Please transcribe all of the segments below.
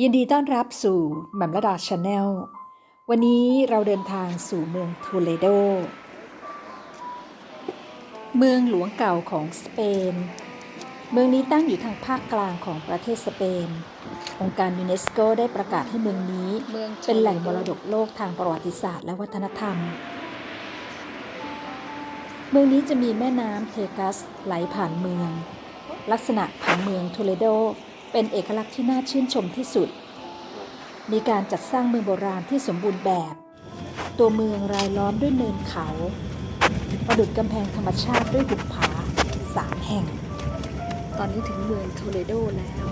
ยินดีต้อนรับสู่แหม่มระดาชาแนล วันนี้เราเดินทางสู่เมืองโทเลโด เมืองหลวงเก่าของสเปน เมืองนี้ตั้งอยู่ทางภาคกลางของประเทศสเปน องค์การยูเนสโกได้ประกาศให้เมืองนี้เเป็นแหล่งมรดกโลกทางประวัติศาสตร์และวัฒนธรรม เมืองนี้จะมีแม่น้ำเทกัสไหลผ่านเมือง ลักษณะผังเมืองโทเลโด เป็นเอกลักษณ์ที่น่าชื่นชมที่สุด มีการจัดสร้างเมืองโบราณที่สมบูรณ์แบบ ตัวเมืองรายล้อมด้วยเนินเขา ประดุดกำแพงธรรมชาติด้วยหุบผาสามแห่ง ตอนนี้ถึงเมืองโทเลโดแล้ว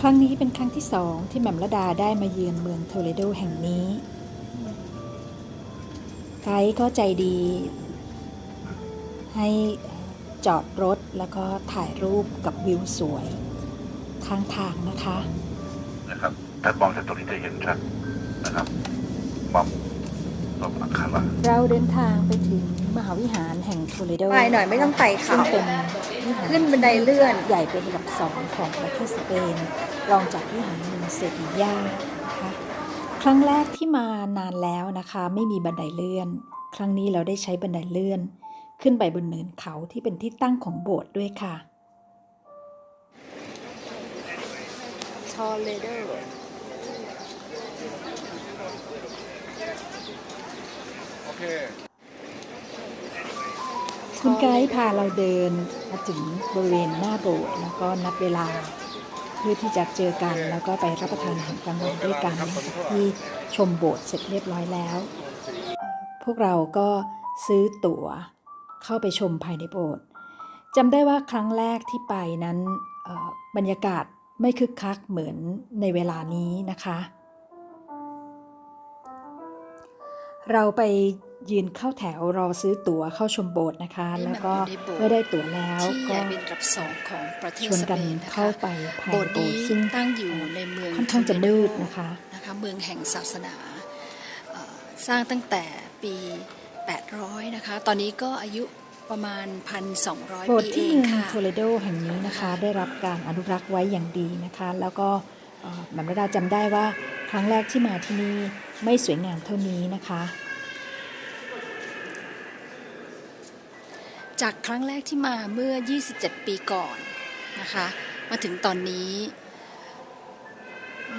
ครั้งนี้เป็นครั้งที่สองที่แหม่มระดาได้มาเยือนเมืองโทเลโดแห่งนี้ไกด์ก็ใจดี ให้จอดรถแล้วก็ถ่ายรูปกับวิวสวย ข้างทางนะคะ นะครับ ถ้ามองจากตรงนี้จะเห็นชัดนะครับมอมรอบอัคาระเราเดินทางไปถึง มหาวิหารแห่งโทเลโดไปหน่อยไม่ต้องไต่เขาซึ่งเป็นวิหารขึ้นบันไดเลื่อนใหญ่เป็นอันดับสองของประเทศสเปนรองจากวิหารเมืองเซบียานะคะครั้งแรกที่มานานแล้วนะคะ ไม่มีบันไดเลื่อน ครั้งนี้เราได้ใช้บันไดเลื่อน ขึ้นไปบนเนินเขาที่เป็นที่ตั้งของโบสถ์ด้วยค่ะโทเลโดโอเค คุณไกด์พาเราเดินมาถึงบริเวณหน้าโบสถ์แล้วก็นัดเวลา เพื่อที่จะเจอกันแล้วก็ไปรับประทานอาหารกลางวันด้วยกันจากที่ชมโบสถ์เสร็จเรียบร้อยแล้ว พวกเราก็ซื้อตั๋วเข้าไปชมภายในโบสถ์จำได้ว่าครั้งแรกที่ไปนั้นบรรยากาศไม่คึกคักเหมือนในเวลานี้นะคะ เราไป ยืนเข้าแถวรอซื้อตั๋วเข้าชมโบสถ์นะคะ แล้วก็เมื่อได้ตั๋วแล้วที่ใหก็ญ่เป็นอันดับสองของประเทศชวนสกัเปนนนะเข้าคะไปภายโบในสถ์โบสนี้ถ์ซึ่งตั้งอยู่ในเมืองค่อนข้างจะโทเลโมืดนะคะนะคะ เมืองแห่งศาสนาเอ่อสร้างตั้งแต่ปี 800 นะคะ ตอนนี้ก็อายุประมาณ 1,200โบสปีถ์เอที่งเมืองค่ะโทเลโดแห่งนี้นะคะ ได้รับการอนุรักษ์ไว้อย่างดีนะคะ แล้วก็เอ่อแหม่มระดาจำได้ว่าครั้งแรกที่มาที่นี่ไม่สวยงามเท่านี้นะคะ จากครั้งแรกที่มาเมื่อ 27 ปีก่อนนะคะ มาถึงตอนนี้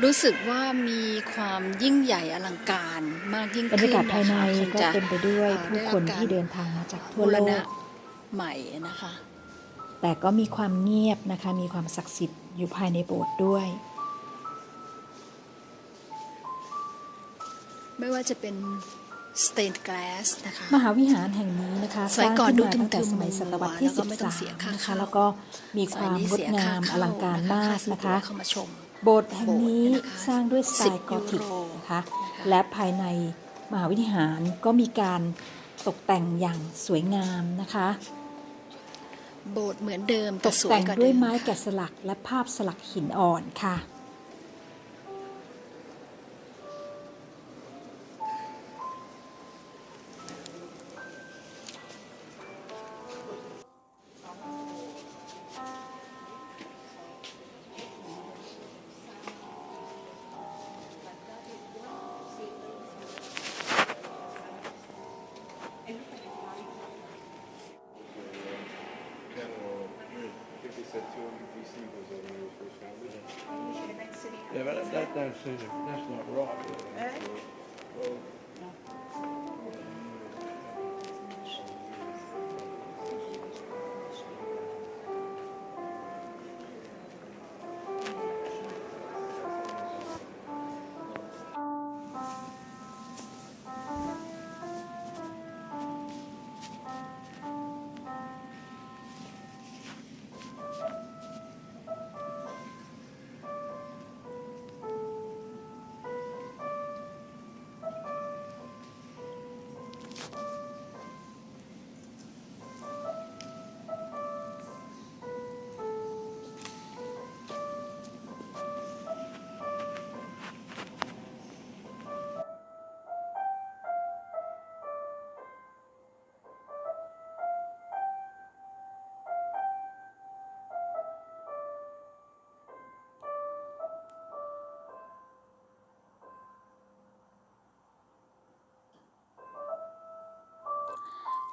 รู้สึกว่ามีความยิ่งใหญ่อลังการมากยิ่งบรรขึ้ยานกาศนะภายในคะคงก็จะเต็มไปด้วยเอ่อผู้คนได้รับการที่เดินทางมาจากทั่วบูโลรณะกใหม่นะคะ แต่ก็มีความเงียบนะคะ มีความศักดิ์สิทธิ์อยู่ภายในโบสถ์ด้วย ไม่ว่าจะเป็น stained glass นะคะมหาวิหารแห่งนี้นะคะสมัยก่อนสร้างขึ้นมาตั้งแต่ดูทึมๆสมัยศตวรรษที่แล้วก็ไม่ต้องเสียค่า13นะคะเข้าแล้วก็มีคสมัยวามนี้งดเสียงาค่ามอเข้าลังการนะคะมากซื้อนะตั๋วคะเข้ามาชมโบสถ์แห่งนี้โบสถ์นะคะสร้างด้วยสไตล์10กอธิกยูโรนะคะนะคะและภายในมหาวิหารก็มีการตกแต่งอย่างสวยงามนะคะ โบสถ์เหมือนเดิมตแต่กสวแต่ยงกว่าด้เดิวยมไม้ค่ะแกะสลักและภาพสลักหินอ่อนค่ะ Yeah, but that, that, that's, that's not right.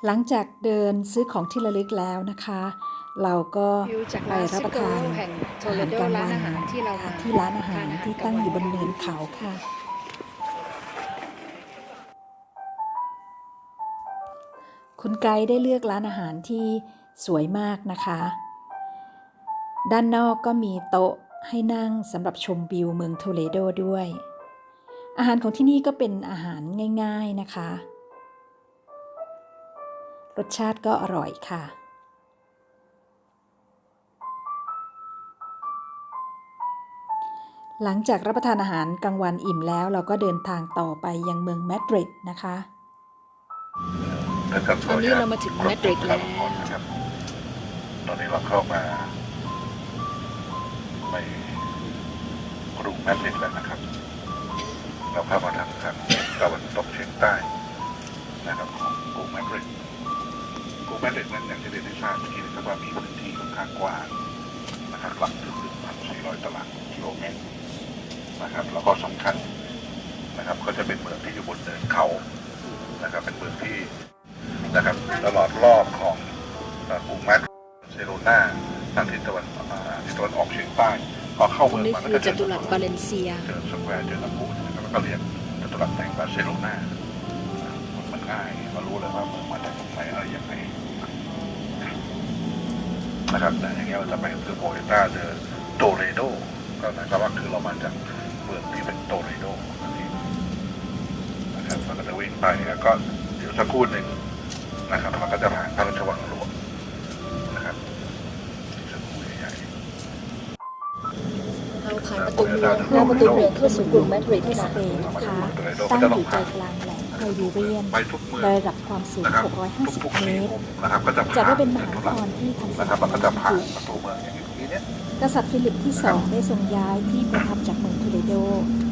หลังจากเดินซื้อของที่ระลึกแล้วนะคะ เราก็ไปรับประทานอาหารกลางวันนอาหารที่เรามาที่ร้านอาหารที่ตั้งอยู่บนเนินเขาค่ะคุณไกด์ได้เลือกร้านอาหารที่สวยมากนะคะ ด้านนอกก็มีโต๊ะให้นั่งสำหรับชมวิวเมืองโทเลโดด้วย อาหารของที่นี่ก็เป็นอาหารง่าย ๆนะคะ รสชาติก็อร่อยค่ะ หลังจากรับประทานอาหารกลางวันอิ่มแล้วเราก็เดินทางต่อไปยังเมืองมาดริดนะคะตอนนี้เรามาถึงมาดริดแล้วนะครับตอนนี้เราเข้ามาในกรุงมาดริดแล้วนะครับ เราเข้ามาทางทางตะวันตกเฉียงใต้นะครับของกรุงมาดริด กรุงมาดริดนั้นอย่างที่เรียนให้ทราบเมื่อกี้นะครับว่ามีพื้นที่ค่อนข้างกว้างนะครับหลักถึง1,400ตารางกิโลเมตรนะครับ แล้วก็สำคัญนะครับ ก็จะเป็นเมืองที่อยู่บนเนินเขานะครับ เป็นเมืองที่นะครับตลอดรอบของเอ่อกรุงมาดริดเซโรนาทางทิศตะวันอ่าทิศตะวันออกเฉียงใต้พอเข้าตรเมืงองนี้มาคือจตุรัสบาเลนเซียเจอสแควร์เจอน้ำพุนะครับแล้วก็เรียกจตุรัสแห่งบาร์เซโลนามันง่ายมารู้เลยว่าเมืองมาจากตรงไหนอะไรยังไง นะครับแต่อย่างเงี้ยเราจะไปคือโบเอต้าเดอโตเรโดก็หมายความว่าคือเรามาจากเมืองที่เป็นโตเรโดนั่นเองนะครับเราก็จะวิ่งไปแล้วก็เดี๋ยวสักครู่หนึ่งนะครับมันก็จะผ่านพระราชวังหลวงนะครับที่สมุยใหญ่เราผ่านประตูเมืองเข้าประตูเมืองเข้าสู่กรุงมาดริดที่สค่ะเปนนะคะตั้งอยู่ใจกลางแหล่ง ไพบีเรียนไปทุกเมืองระดับความสูงนะครับทุก650ๆเมสี่ตรมุมนะครับก็จะจัดผ่านว่าเป็นมหาจนตุครัสรที่ทันสนะครับมัมันยก็จะผ่านถูกประตูเมืองอย่างนี้ตรงนี้เนี่ยกษัตริย์ฟิลิปที่สองได้ทรงย้ายที่ประทับจากเมืองโทเลโด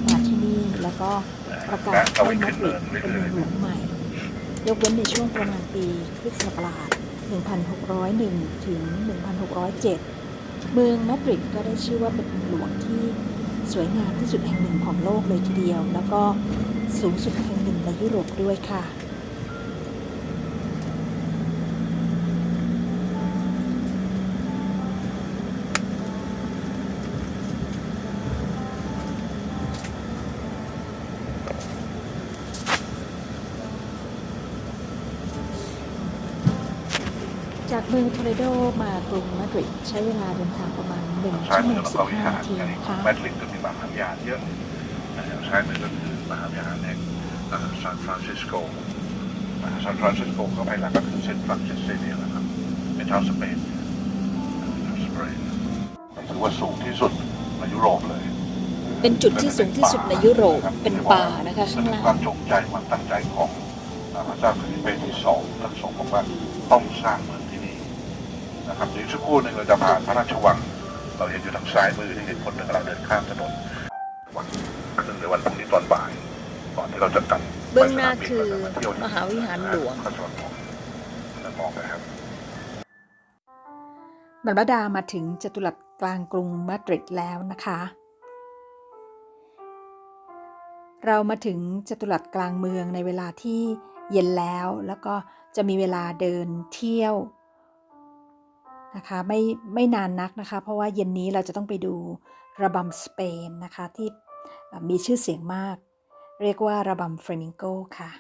มาที่นี่แล้วก็ประกาศเราให้วิ่งมาขึ้นดริเนิดนเป็นเรื่เมืออยงหลวงใหม่ ยกเว้นในช่วงประมาณปีคริสต์ศักราช 1601 ถึง 1607 เมืองมาดริดก็ได้ชื่อว่าเป็นเมืองหลวงที่สวยงามที่สุดแห่งหนึ่งของโลกเลยทีเดียว แล้วก็ สูงสุดแห่งหนึ่งในยุโรปด้วยค่ะจากเมืองโทเลโดมากรุงมาดริดใช้เวลาเดินทางประมาณ1ซ้าชั่วโมงเราก็วิ15หานาทีนะคะมาดริดก็มีมหาวิหาเยอะนะครับซ้ายมือก็คือ มหาวิหารแห่งซานฟรานซิสโกซานฟรานซิสโกก็ไปหลักก็คือเซนต์ฟรานซิสเซเวียนะครับเป็นชาวสเปนชาวสเปนถือว่าสูงที่สุดในยุโรปเลย เป็นจุดที่สูงที่สุดในยุโรปเป็นป่านะคะข้างล่างความจงใจความตั้งใจของพระเจ้าฟิลิปเปที่สองท่านทรงบอกว่าต้องสร้างเมืองที่นี่นะครับเดี๋ยวสักครู่หนึ่งเราจะผ่านพระราชวัง เราเห็นอยู่ทางซ้ายมือที่เห็นคนหนึ่งกำลังเดินข้ามถนนวันซึ่งในวันพรุ่งนี้ตอนบ่ายก่อน ที่เราจะกลับเบื้องหน้าคือไปสนบินเรจะเที่ยวมหาวิหารหลวงพระราชวังหลวงนั่นมองนะครับบรรพดามาถึงจตุรัสกลางกรุงมาดริดแล้วนะคะ เรามาถึงจตุรัสกลางเมืองในเวลาที่เย็นแล้วแล้วก็จะมีเวลาเดินเที่ยวนะคะไม่ไม่นานนักนะคะ เพราะว่าเย็นนี้เราจะต้องไปดูระบำสเปนนะคะที่มีชื่อเสียงมาก เรียกว่าระบำเฟรมิงโกค่ะ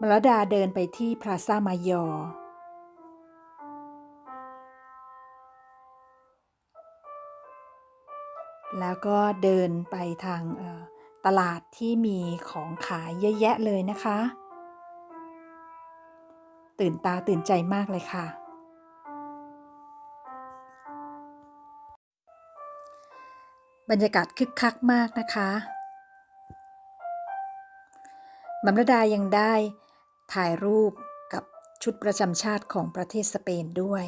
มรดาเดินไปที่พลาซ่ามายอ แล้วก็เดินไปทางตลาดที่มีของขายเยอะแยะเลยนะคะ ตื่นตาตื่นใจมากเลยค่ะ บรรยากาศคึกคักมากนะคะมัมรดายังได้ถ่ายรูปกับชุดประจำชาติของประเทศสเปนด้วย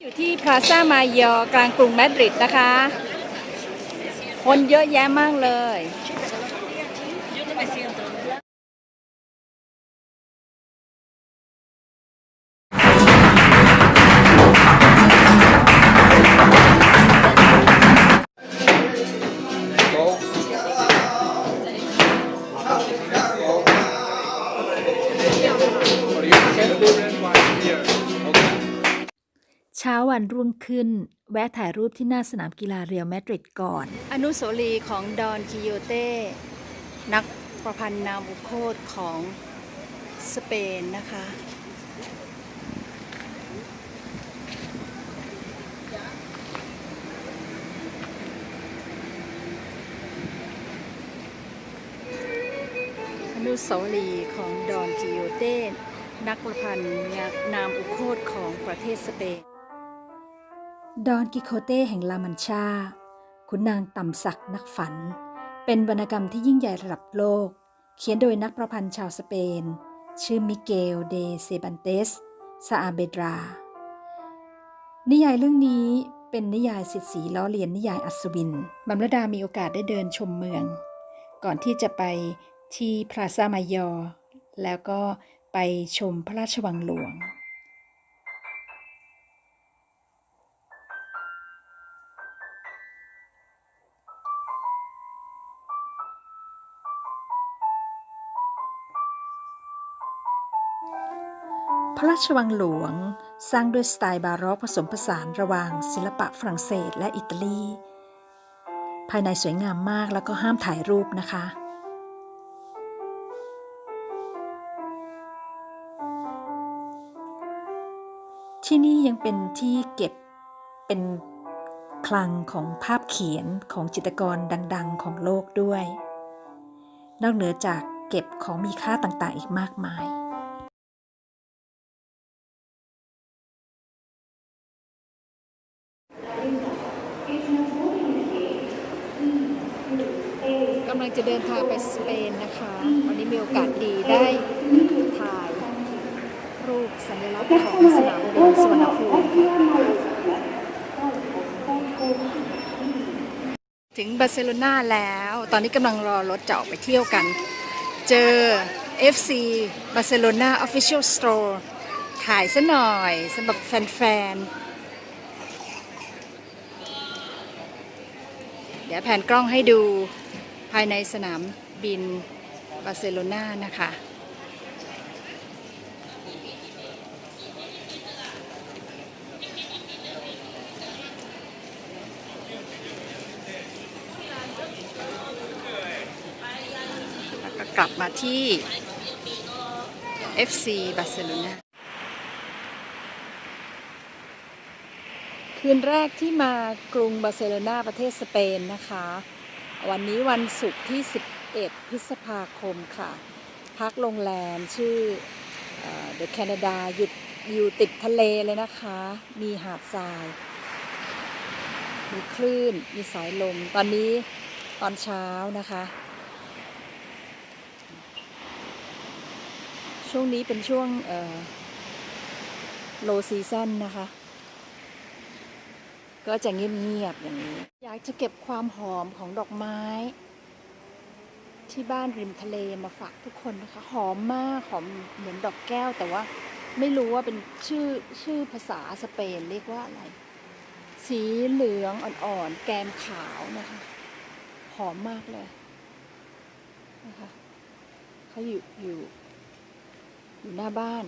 อยู่ที่พลาซ่ามายอกลางกรุงมาดริดนะคะ คนเยอะแยะมากเลย วันรุ่งขึ้น แวะถ่ายรูปที่หน้าสนามกีฬาเรียลมาดริดก่อน อนุสาวรีย์ของดอนกิโยเต้นักประพันธ์นามอุโคตของสเปนนะคะ อนุสาวรีย์ของดอนกิโยเต้นักประพันธ์นามอุโคตของประเทศสเปน ดอนกิโคเต้แห่งลามันชา ขุนนางต่ำศักดิ์นักฝัน เป็นวรรณกรรมที่ยิ่งใหญ่ระดับโลก เขียนโดยนักประพันธ์ชาวสเปน ชื่อมิเกล เดเซบันเตสซาอาเบดรา นิยายเรื่องนี้เป็นนิยายสิทธิ์สีล้อเลียนนิยายอัศวิน บัมรดามีโอกาสได้เดินชมเมือง ก่อนที่จะไปที่พลาซามายอ์แล้วก็ไปชมพระราชวังหลวง ระราชวังหลวง สร้างด้วยสไตล์บาร็อกผสมผสานระหว่างศิลปะฝรั่งเศสและอิตาลี ภายในสวยงามมากแล้วก็ห้ามถ่ายรูปนะคะ ที่นี่ยังเป็นที่เก็บเป็นคลังของภาพเขียนของจิตรกรดัง ๆ ของโลกด้วย นอกเหนือจากเก็บของมีค่าต่างๆ อีกมากมาย กำลังจะเดินทางไปสเปนนะคะ วันนี้มีโอกาสดีได้ถ่ายรูปสัญลักษณ์ของสนามบินสุวรรณภูมิถึงบาร์เซโลนาแล้ว ตอนนี้กำลังรอรถจะออกไปเที่ยวกัน เจอ FC Barcelona Official Store ถ่ายซะหน่อยสำหรับแฟนๆ เดี๋ยวแผนกล้องให้ดู ภายในสนามบินบาร์เซโลนานะคะแล้วก็กลับมาที่ FC บาร์เซโลนาคืนแรกที่มากรุงบาร์เซโลนาประเทศสเปนนะคะ วันนี้วันศุกร์ที่ 11 พฤษภาคมค่ะ พักโรงแรมชื่อเดอะแคนาดาหยุดอยู่ติดทะเลเลยนะคะ มีหาดทราย มีคลื่น มีสายลม ตอนนี้ตอนเช้านะคะ ช่วงนี้เป็นช่วงโลซีซั o นนะคะ ก็จะเงียบๆอย่างนี้ อยากจะเก็บความหอมของดอกไม้ ที่บ้านริมทะเลมาฝากทุกคนนะคะ หอมมากหอมเหมือนดอกแก้ว แต่ว่าไม่รู้ว่าเป็นชื่อชื่อภาษาสเปนเรียกว่าอะไร สีเหลืองอ่อนๆแกมขาวนะคะ หอมมากเลยนะคะเขาอยู่อยู่อยู่หน้าบ้าน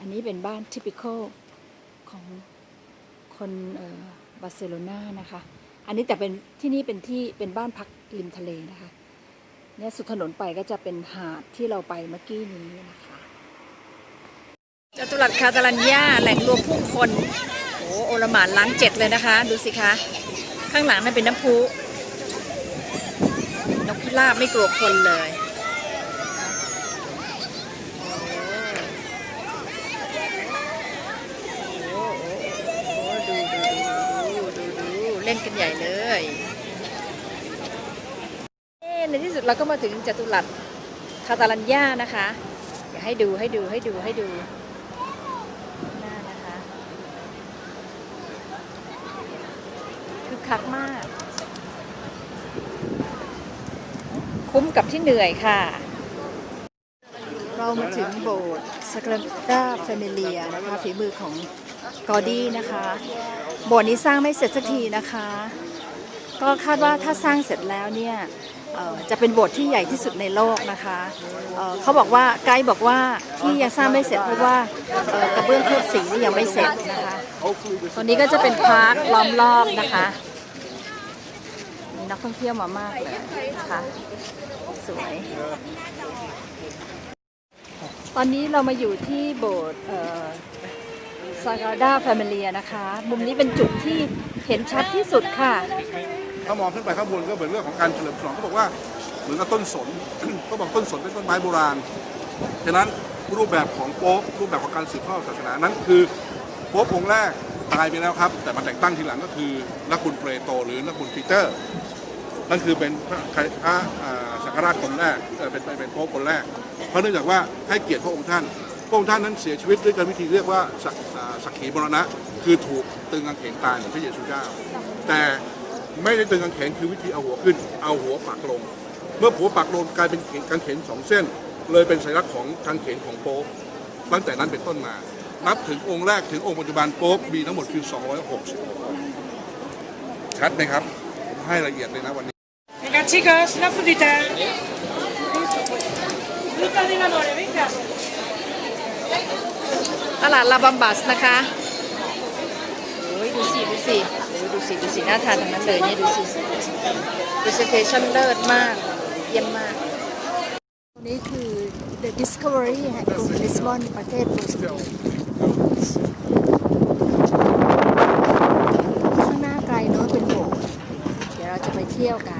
อันนี้เป็นบ้าน typical ของคนบาร์เซโลนานะคะ อันนี้แต่เป็นที่นี่เป็นที่เป็นบ้านพักริมทะเลนะคะ เนี่ยสุดถนนไปก็จะเป็นหาดที่เราไปเมื่อกี้นี้นะคะจตุรัสคาตาลันยาแหล่งรวมผู้คน โอ้โอลหมานล้างเจ็ดเลยนะคะ ดูสิคะ ข้างหลังนั่นเป็นน้ำพุนกพิราบไม่กลัวคนเลย โอ้โหดูดูดูดูดูเล่นกันใหญ่เลยเอ๊ะในที่สุดเราก็มาถึงจตุรัสคาตาลันยานะคะเดี๋ยวให้ดูให้ดูให้ดูให้ดูหน้านะคะคือคักมาก คุ้มกับที่เหนื่อยค่ะ เรามาถึงโบสถ์สกราดาเฟมิเลียนะคะฝีมือของ กอดี้นะคะ โบสถ์นี้สร้างไม่เสร็จสักทีนะคะ ก็คาดว่าถ้าสร้างเสร็จแล้วเนี่ยจะเป็นโบสถ์ที่ใหญ่ที่สุดในโลกนะคะเเขาบอกว่าไกด์บอกว่าที่ยังสร้างไม่เสร็จเพราะว่ากระเบื้องเคลือบสีนี่ยังไม่เสร็จนะคะตรงนี้ก็จะเป็นพาร์คล้อมรอบนะคะมีนักท่องเที่ยวมามากเลยนะคะสวยตอนนี้เรามาอยู่ที่โบสถ์ ซา g าดาแฟมิเลียนะคะ มุมนี้เป็นจุดที่เห็นชัดที่สุดค่ะ ถ้ามองขึ้นไปข้างบนก็เหมือนเรื่องของการเฉลิมฉลองเขาบอกว่าเหมือนกับต้นสน ก็บอกต้นสนเป็นต้นไม้โบราณฉะนั้นรูปแบบของโป๊ปรูปแบบของการสืบทอดศาสนานั้นคือโป๊ปองค์แรกตายไปแล้วครับ แต่มาแต่งตั้งทีหลังก็คือนักบุญเปรโต หรือนักบุญปีเตอร์ นั่นคือเป็นพระพระอ่าสังฆราชคนแรกเป็นเป็นเป็นโป๊ปคนแรก เพราะเนื่องจากว่าให้เกียรติพระองค์ท่าน พระองค์ท่านนั้นเสียชีวิตด้วยการวิธีเรียกว่าสักสักขีมรณะ คือถูกตึงกางเขนตายเหมือนพระเยซูเจ้า แต่ไม่ได้ตึงกางเขนคือวิธีเอาหัวขึ้น เอาหัวปักลง เมื่อหัวปักลงกลายเป็นกางเขนสองเส้น เลยเป็นสัญลักษณ์ของกางเขนของโป๊ปตั้งแต่นั้นเป็นต้นมา นับถึงองค์แรกถึงองค์ปัจจุบันโป๊ปมีทั้งหมดคือ 260ชัดไหมครับผมให้ละเอียดเลยนะวันนี้ Venga, chicos, una frutita. Fruta de valores, venga. ตลาดลาบัมบัสนะคะโอ้ยดูสิดูสิดูสิดูสิน่าทานทั้งนั้นเลยเนี่ดูสิดิสเทชันเลิศมาก เยี่ยมมากตรงนี้คือ The Discovery แห่งกรุงลิสบอนประเทศโปรตุเกสข้างหน้าไกลโน้นเป็นโบสถ์เดี๋ยวเราจะไปเที่ยวกัน